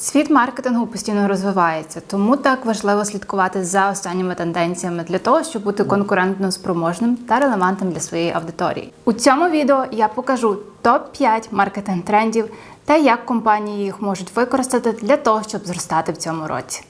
Світ маркетингу постійно розвивається, тому так важливо слідкувати за останніми тенденціями для того, щоб бути конкурентно спроможним та релевантним для своєї аудиторії. У цьому відео я покажу топ-5 маркетинг трендів та як компанії їх можуть використати для того, щоб зростати в цьому році.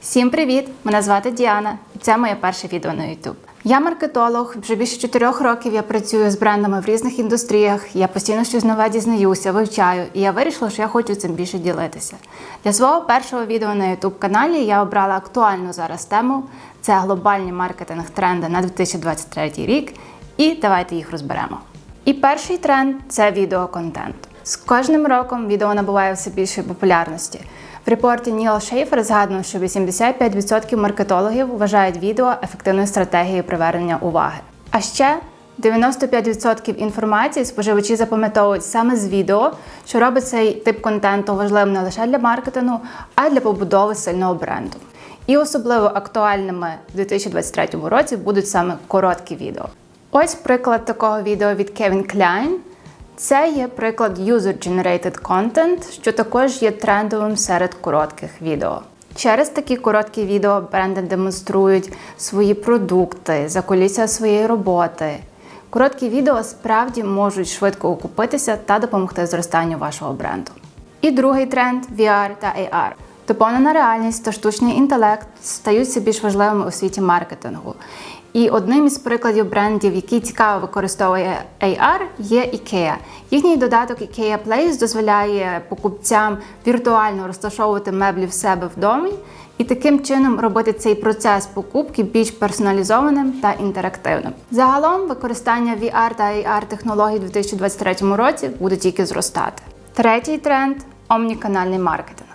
Всім привіт! Мене звати Діана, і це моє перше відео на YouTube. Я маркетолог. Вже більше чотирьох років я працюю з брендами в різних індустріях. Я постійно щось нове дізнаюся, вивчаю, і я вирішила, що я хочу цим більше ділитися. Для свого першого відео на YouTube каналі я обрала актуальну зараз тему: це глобальні маркетинг тренди на 2023 рік. І давайте їх розберемо. І перший тренд це відеоконтент. З кожним роком відео набуває все більшої популярності. В репорті Ніл Шейфер згадано, що 85% маркетологів вважають відео ефективною стратегією привернення уваги. А ще 95% інформації споживачі запам'ятовують саме з відео, що робить цей тип контенту важливим не лише для маркетингу, а й для побудови сильного бренду. І особливо актуальними в 2023 році будуть саме короткі відео. Ось приклад такого відео від Кевін Кляйн. Це є приклад user-generated content, що також є трендовим серед коротких відео. Через такі короткі відео бренди демонструють свої продукти, закулісся своєї роботи. Короткі відео справді можуть швидко окупитися та допомогти зростанню вашого бренду. І другий тренд VR та AR. Доповнена реальність та штучний інтелект стають все більш важливими у світі маркетингу. І одним із прикладів брендів, який цікаво використовує AR, є IKEA. Їхній додаток IKEA Place дозволяє покупцям віртуально розташовувати меблі в себе в домі і таким чином робити цей процес покупки більш персоналізованим та інтерактивним. Загалом використання VR та AR технологій у 2023 році буде тільки зростати. Третій тренд омніканальний маркетинг.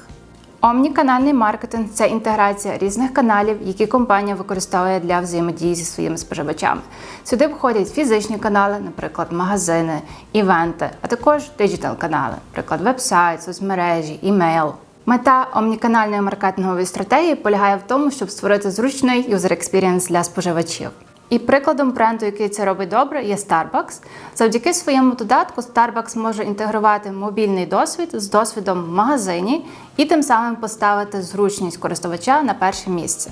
Омніканальний маркетинг це інтеграція різних каналів, які компанія використовує для взаємодії зі своїми споживачами. Сюди входять фізичні канали, наприклад, магазини, івенти, а також диджитал-канали, наприклад, веб-сайт, соцмережі, імейл. Мета омніканальної маркетингової стратегії полягає в тому, щоб створити зручний юзер експірієнс для споживачів. І прикладом бренду, який це робить добре, є Starbucks. Завдяки своєму додатку Starbucks може інтегрувати мобільний досвід з досвідом в магазині і тим самим поставити зручність користувача на перше місце.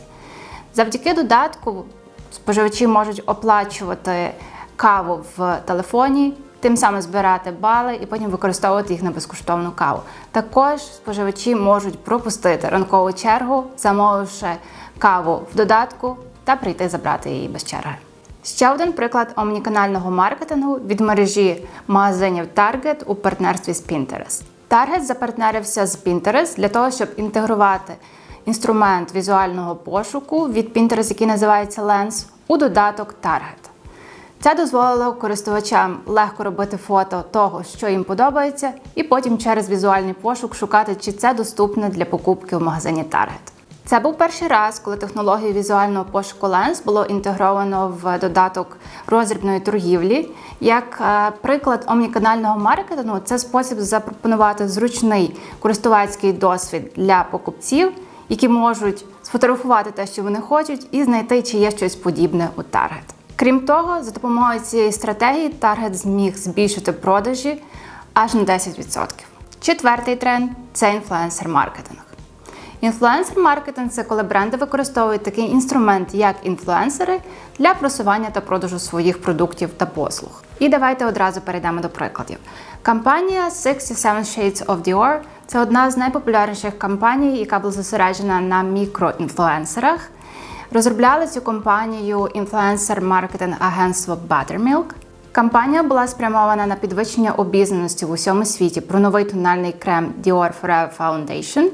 Завдяки додатку споживачі можуть оплачувати каву в телефоні, тим самим збирати бали і потім використовувати їх на безкоштовну каву. Також споживачі можуть пропустити ранкову чергу, замовивши каву в додатку та прийти забрати її без черги. Ще один приклад омніканального маркетингу від мережі магазинів Target у партнерстві з Pinterest. Target запартнерився з Pinterest для того, щоб інтегрувати інструмент візуального пошуку від Pinterest, який називається Lens, у додаток Target. Це дозволило користувачам легко робити фото того, що їм подобається, і потім через візуальний пошук шукати, чи це доступне для покупки в магазині Target. Це був перший раз, коли технологію візуального пошуку Lens було інтегровано в додаток розрібної торгівлі. Як е, приклад омніканального маркетингу, це спосіб запропонувати зручний користувацький досвід для покупців, які можуть сфотографувати те, що вони хочуть, і знайти, чи є щось подібне у Target. Крім того, за допомогою цієї стратегії Target зміг збільшити продажі аж на 10%. Четвертий тренд це інфлюенсер-маркетинг. Інфлюенсер-маркетинг це коли бренди використовують такий інструмент, як інфлюенсери, для просування та продажу своїх продуктів та послуг. І давайте одразу перейдемо до прикладів. Компанія 67 Shades of Dior – це одна з найпопулярніших компаній, яка була зосереджена на мікроінфлюенсерах. Розробляли цю компанію інфлюенсер-маркетинг агентство Buttermilk. Кампанія була спрямована на підвищення обізнаності в усьому світі про новий тональний крем Dior Forever Foundation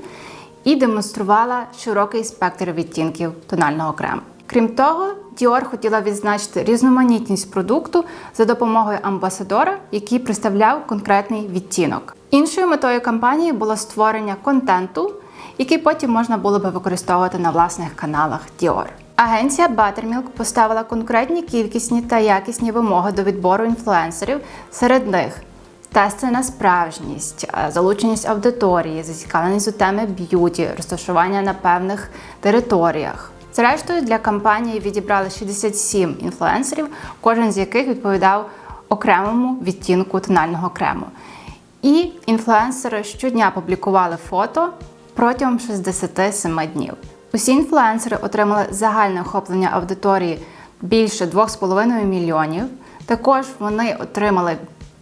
і демонструвала широкий спектр відтінків тонального крему. Крім того, Dior хотіла відзначити різноманітність продукту за допомогою амбасадора, який представляв конкретний відтінок. Іншою метою кампанії було створення контенту, який потім можна було би використовувати на власних каналах Dior. Агенція Buttermilk поставила конкретні кількісні та якісні вимоги до відбору інфлюенсерів. Серед них тести на справжність, е, залученість аудиторії, зацікавленість у темі б'юті, розташування на певних територіях. Зрештою, для кампанії відібрали 67 інфлюенсерів, кожен з яких відповідав окремому відтінку тонального крему. І інфлюенсери щодня публікували фото протягом 67 днів. Усі інфлюенсери отримали загальне охоплення аудиторії більше 2,5 мільйонів. Також вони отримали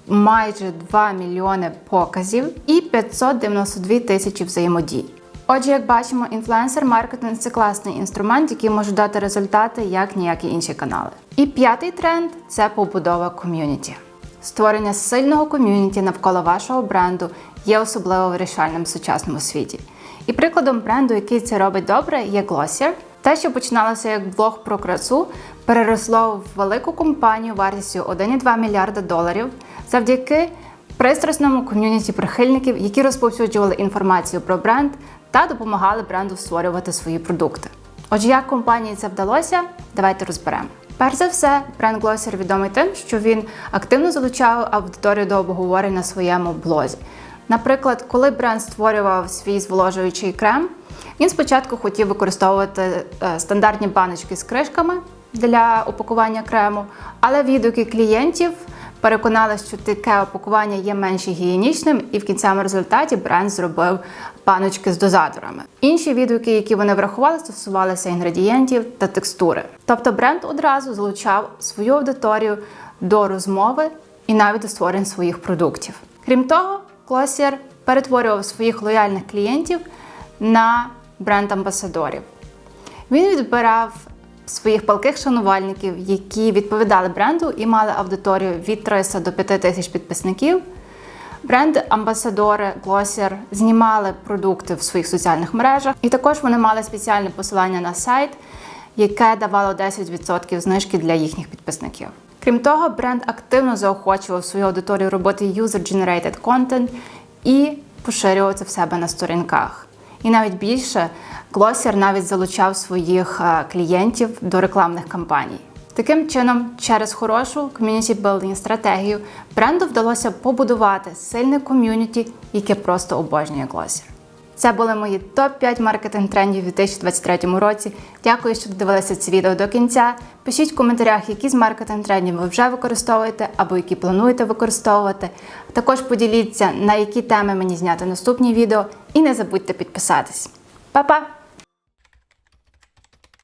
майже 2 мільйони показів і 592 тисячі взаємодій. Отже, як бачимо, інфлюенсер-маркетинг це класний інструмент, який може дати результати, як ніякі інші канали. І п'ятий тренд це побудова ком'юніті. Створення сильного ком'юніті навколо вашого бренду є особливо вирішальним в сучасному світі. І прикладом бренду, який це робить добре, є Glossier. Те, що починалося як блог про красу, переросло в велику компанію вартістю 1,2 мільярда доларів завдяки пристрасному ком'юніті прихильників, які розповсюджували інформацію про бренд та допомагали бренду створювати свої продукти. Отже, як компанії це вдалося, давайте розберемо. Перш за все, бренд Glossier відомий тим, що він активно залучав аудиторію до обговорень на своєму блозі. Наприклад, коли бренд створював свій зволожуючий крем, він спочатку хотів використовувати е, стандартні баночки з кришками для упакування крему, але відгуки клієнтів переконали, що таке опакування є менш гігієнічним, і в кінцевому результаті бренд зробив баночки з дозаторами. Інші відгуки, які вони врахували, стосувалися інгредієнтів та текстури. Тобто бренд одразу залучав свою аудиторію до розмови і навіть до створення своїх продуктів. Крім того, Glossier перетворював своїх лояльних клієнтів на бренд-амбасадорів. Він відбирав своїх палких шанувальників, які відповідали бренду і мали аудиторію від 300 до 5 тисяч підписників. Бренд-амбасадори Glossier знімали продукти в своїх соціальних мережах, і також вони мали спеціальне посилання на сайт, яке давало 10% знижки для їхніх підписників. Крім того, бренд активно заохочував свою аудиторію робити user-generated content і поширювати в себе на сторінках. І навіть більше Глосір навіть залучав своїх е, клієнтів до рекламних кампаній. Таким чином, через хорошу ком'юніті білдинг стратегію бренду вдалося побудувати сильне ком'юніті, яке просто обожнює Glossier. Це були мої топ-5 маркетинг трендів у 2023 році. Дякую, що додивилися це відео до кінця. Пишіть в коментарях, які з маркетинг трендів ви вже використовуєте або які плануєте використовувати. Також поділіться, на які теми мені зняти наступні відео, і не забудьте підписатись. Па-па!